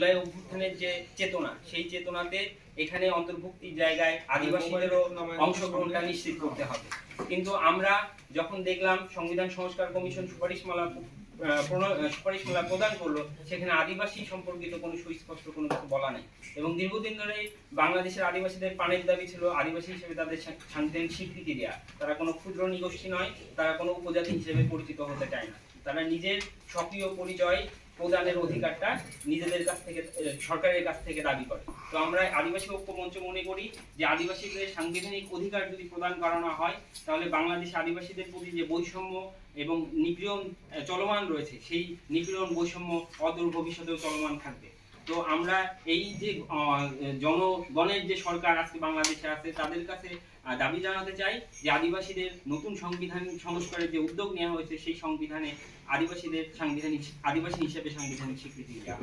জুলাই অভ্যুত্থানের যে চেতনা সেই চেতনাতে এখানে অন্তর্ভুক্তির জায়গায় আদিবাসীদেরও অংশগ্রহণটা নিশ্চিত করতে হবে। কিন্তু আমরা যখন দেখলাম সংবিধান সংস্কার কমিশন সুপারিশমালা সুপারিশমালা প্রদান করল সেখানে আদিবাসী সম্পর্কিত কোনো সুস্পষ্ট কোনো কিছু বলা নেই। এবং দীর্ঘদিন ধরে বাংলাদেশের আদিবাসীদের পানের দাবি ছিল আদিবাসী হিসেবে তাদের সাংবিধানিক স্বীকৃতি দেওয়া তারা কোনো ক্ষুদ্র নিগোষ্ঠী নয় তারা কোনো উপজাতি হিসেবে পরিচিত হতে চায় না। তারা নিজের স্বকীয় পরিচয় প্রদানের অধিকারটা নিজেদের কাছ থেকে সরকারের কাছ থেকে দাবি করে। তো আমরা আদিবাসী ঐক্য মঞ্চ মনে করি যে আদিবাসীদের সাংবিধানিক অধিকার যদি প্রদান করানো হয়, তাহলে বাংলাদেশে আদিবাসীদের প্রতি যে বৈষম্য এবং নিপীড়ন চলমান রয়েছে, সেই নিপীড়ন, বৈষম্য অদূর ভবিষ্যতেও চলমান থাকবে। তো আমরা এই যে জনগণের যে সরকার আজকে বাংলাদেশে আছে, তাদের কাছে দাবি জানাতে চাই যে আদিবাসীদের নতুন সংবিধান, সংস্কারের যে উদ্যোগ নেওয়া হয়েছে, সেই সংবিধানে আদিবাসীদের সাংবিধানিক, আদিবাসী হিসেবে সাংবিধানিক স্বীকৃতি দেওয়া